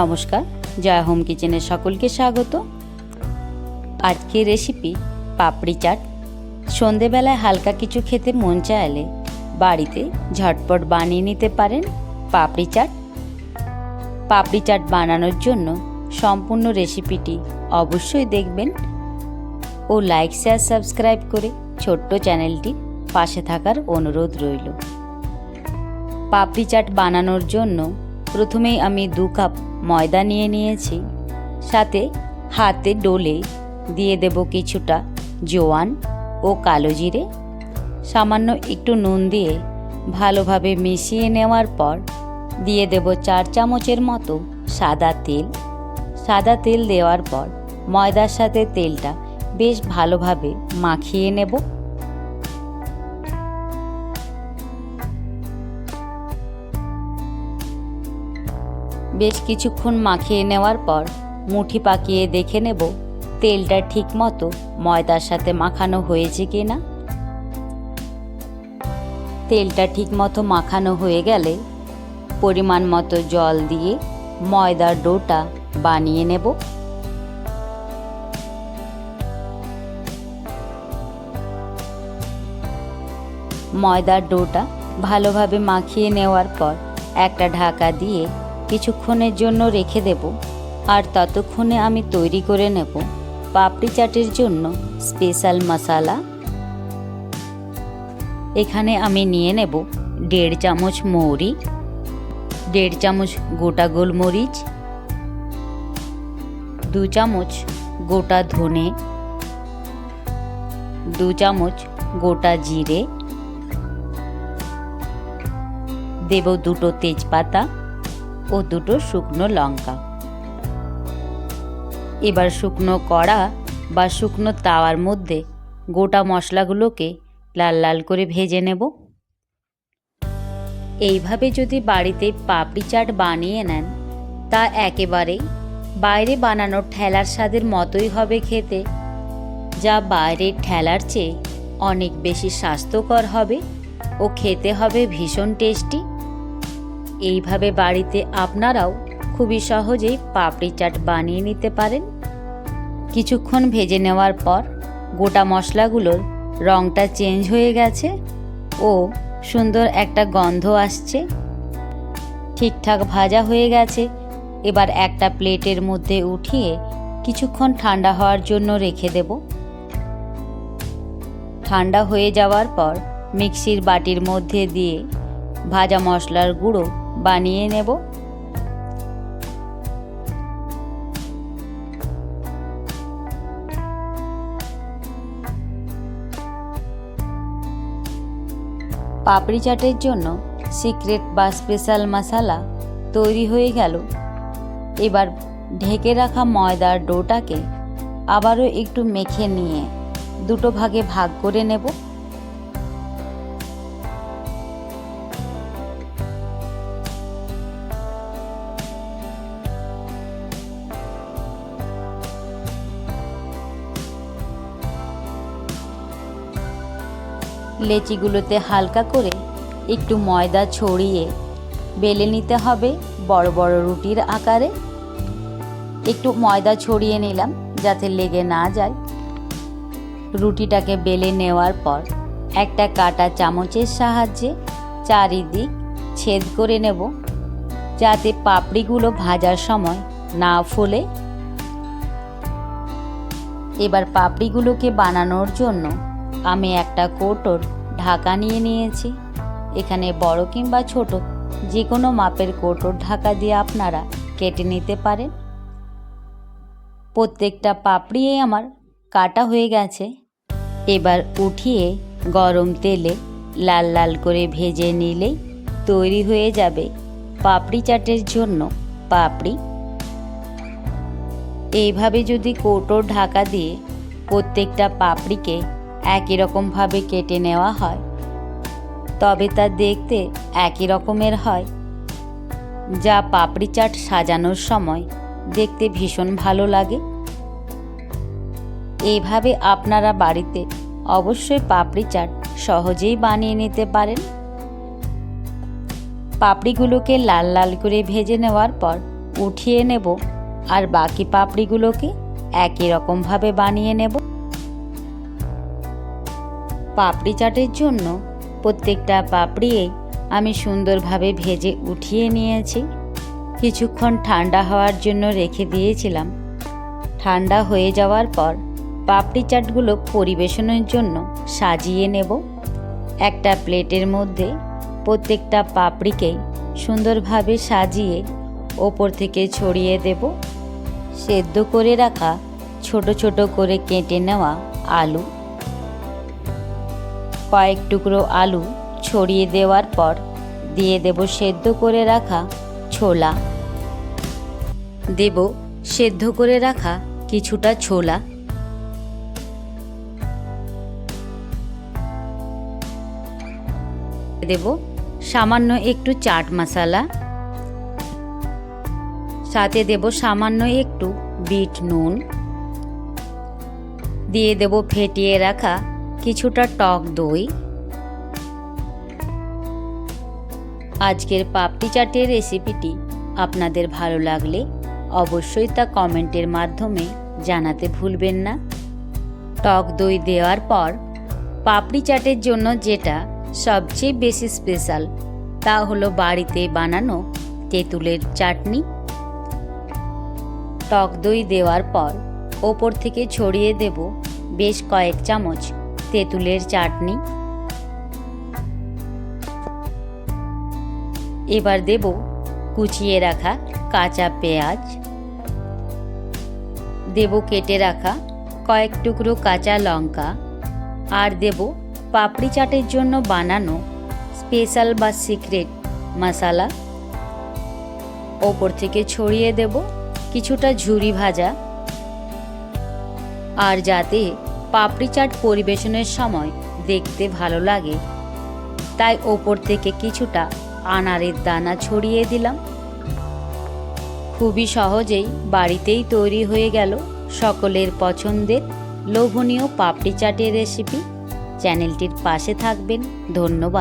নমস্কার, জয়া হোম কিচেনে সকলকে স্বাগত। আজকের রেসিপি পাপড়ি চাট। সন্ধেবেলায় হালকা কিছু খেতে মন চাইলে বাড়িতে ঝটপট বানিয়ে নিতে পারেন পাপড়ি চাট। পাপড়ি চাট বানানোর জন্য সম্পূর্ণ রেসিপিটি অবশ্যই দেখবেন ও লাইক শেয়ার সাবস্ক্রাইব করে ছোট্ট চ্যানেলটি পাশে থাকার অনুরোধ রইল। পাপড়ি চাট বানানোর জন্য প্রথমেই আমি দু কাপ ময়দা নিয়ে নিয়েছি। সাথে হাতে ডোলে দিয়ে দেব কিছুটা জোয়ান ও কালো জিরে। সামান্য একটু নুন দিয়ে ভালোভাবে মিশিয়ে নেওয়ার পর দিয়ে দেব চার চামচের মতো সাদা তেল। সাদা তেল দেওয়ার পর ময়দার সাথে তেলটা বেশ ভালোভাবে মাখিয়ে নেব। বেশ কিছুক্ষণ মাখিয়ে নেওয়ার পর মুঠি পাকিয়ে দেখে নেব তেলটা ঠিক মতো ময়দার সাথে মাখানো হয়েছে কি না। তেলটা ঠিক মতো মাখানো হয়ে গেলে পরিমাণ মতো জল দিয়ে ময়দার ডোটা বানিয়ে নেব। ময়দার ডোটা ভালোভাবে মাখিয়ে নেওয়ার পর একটা ঢাকা দিয়ে কিছুক্ষণের জন্য রেখে দেব আর ততক্ষণে আমি তৈরি করে নেব পাপড়ি চাটের জন্য স্পেশাল মশালা। এখানে আমি নিয়ে নেব দেড় চামচ মৌরি, দেড় চামচ গোটা গোলমরিচ, দু চামচ গোটা ধনে, দু চামচ গোটা জিরে, দেব দুটো তেজপাতা ও দুটো শুকনো লঙ্কা। এবার শুকনো কড়া বা শুকনো তাওয়ার মধ্যে গোটা মশলাগুলোকে লাল লাল করে ভেজে নেব। এইভাবে যদি বাড়িতে পাপড়ি চাট বানিয়ে নেন, তা একেবারেই বাইরে বানানো ঠেলার স্বাদের মতোই হবে খেতে, যা বাইরের ঠেলার চেয়ে অনেক বেশি স্বাস্থ্যকর হবে ও খেতে হবে ভীষণ টেস্টি। এইভাবে বাড়িতে আপনারাও খুবই সহজেই পাপড়ি চাট বানিয়ে নিতে পারেন। কিছুক্ষণ ভেজে নেওয়ার পর গোটা মশলাগুলোর রঙটা চেঞ্জ হয়ে গেছে ও সুন্দর একটা গন্ধ আসছে। ঠিকঠাক ভাজা হয়ে গেছে। এবার একটা প্লেটের মধ্যে উঠিয়ে কিছুক্ষণ ঠান্ডা হওয়ার জন্য রেখে দেব। ঠান্ডা হয়ে যাওয়ার পর মিক্সির বাটির মধ্যে দিয়ে ভাজা মশলার গুঁড়ো বানিয়ে নেব। পাপড়ি চাটের জন্য সিক্রেট বা স্পেশাল মশালা তৈরি হয়ে গেল। এবার ঢেকে রাখা ময়দার ডোটাকে আবারও একটু মেখে নিয়ে দুটো ভাগে ভাগ করে নেব। লেচিগুলোতে হালকা করে একটু ময়দা ছড়িয়ে বেলে নিতে হবে বড় বড় রুটির আকারে। একটু ময়দা ছড়িয়ে নিলাম যাতে লেগে না যায়। রুটিটাকে বেলে নেওয়ার পর একটা কাটা চামচের সাহায্যে চারিদিক ছেদ করে নেব যাতে পাপড়িগুলো ভাজার সময় না ফোলে। এবার পাপড়িগুলোকে বানানোর জন্য আমি একটা কৌটোর ঢাকা নিয়ে নিয়েছি। এখানে বড় কিংবা ছোট যে কোনো মাপের কৌটোর ঢাকা দিয়ে আপনারা কেটে নিতে পারেন। প্রত্যেকটা পাপড়িয়ে আমার কাটা হয়ে গেছে। এবার উঠিয়ে গরম তেলে লাল লাল করে ভেজে নিলেই তৈরি হয়ে যাবে পাপড়ি চাটের জন্য পাপড়ি। এইভাবে যদি কৌটোর ঢাকা দিয়ে প্রত্যেকটা পাপড়িকে একই রকমভাবে কেটে নেওয়া হয়। তবে তা দেখতে একই রকমের হয়। যা পাপড়ি চাট সাজানোর সময় দেখতে ভীষণ ভালো লাগে। এইভাবে আপনারা বাড়িতে অবশ্যই পাপড়ি চাট সহজেই বানিয়ে নিতে পারেন। পাপড়িগুলোকে লাল লাল করে ভেজে নেওয়ার পর উঠিয়ে নেব আর বাকি পাপড়িগুলোকে একই রকমভাবে বানিয়ে নেব। পাপড়ি চাটের জন্য প্রত্যেকটা পাপড়িয়েই আমি সুন্দরভাবে ভেজে উঠিয়ে নিয়েছি। কিছুক্ষণ ঠান্ডা হওয়ার জন্য রেখে দিয়েছিলাম। ঠান্ডা হয়ে যাওয়ার পর পাপড়ি চাটগুলো পরিবেশনের জন্য সাজিয়ে নেব। একটা প্লেটের মধ্যে প্রত্যেকটা পাপড়িকেই সুন্দরভাবে সাজিয়ে ওপর থেকে ছড়িয়ে দেব। সেদ্ধ করে রাখা ছোট ছোট করে কেটে নেওয়া আলু। কয়েক টুকরো আলু ছড়িয়ে দেওয়ার পর দিয়ে দেব সেদ্ধ করে রাখা ছোলা। দেব সেদ্ধ করে রাখা কিছুটা ছোলা। দেব সামান্য একটু চাট মশলা। সাথে দেব সামান্য একটু বিট নুন। দিয়ে দেব ফেটিয়ে রাখা কিছুটা টক দই, আজকের পাপড়ি চাটের রেসিপিটি আপনাদের ভালো লাগলে অবশ্যই তা কমেন্টের মাধ্যমে জানাতে ভুলবেন না। টক দই দেওয়ার পর পাপড়ি চাটের জন্য যেটা সবচেয়ে বেশি স্পেশাল তা হলো বাড়িতে বানানো তেঁতুলের চাটনি। টক দই দেওয়ার পর ওপর থেকে ছড়িয়ে দেব বেশ কয়েক চামচ তেঁতুলের চাটনি। এবার দেব কুচিয়ে রাখা কাঁচা পেঁয়াজ। দেব কেটে রাখা কয়েক টুকরো কাঁচা লঙ্কা। আর দেব পাপড়ি চাটের জন্য বানানো স্পেশাল বা সিক্রেট মশালা। ওপর থেকে ছড়িয়ে দেব কিছুটা ঝুরি ভাজা। আর যাতে পাপড়ি চাট পরিবেশনের সময় দেখতে ভালো লাগে। তাই ওপর থেকে কিছুটা আনারের দানা ছড়িয়ে দিলাম। খুবই সহজেই বাড়িতেই তৈরি হয়ে গেল সকলের পছন্দের লোভনীয় পাপড়ি চাটের রেসিপি। চ্যানেলটির পাশে থাকবেন। ধন্যবাদ।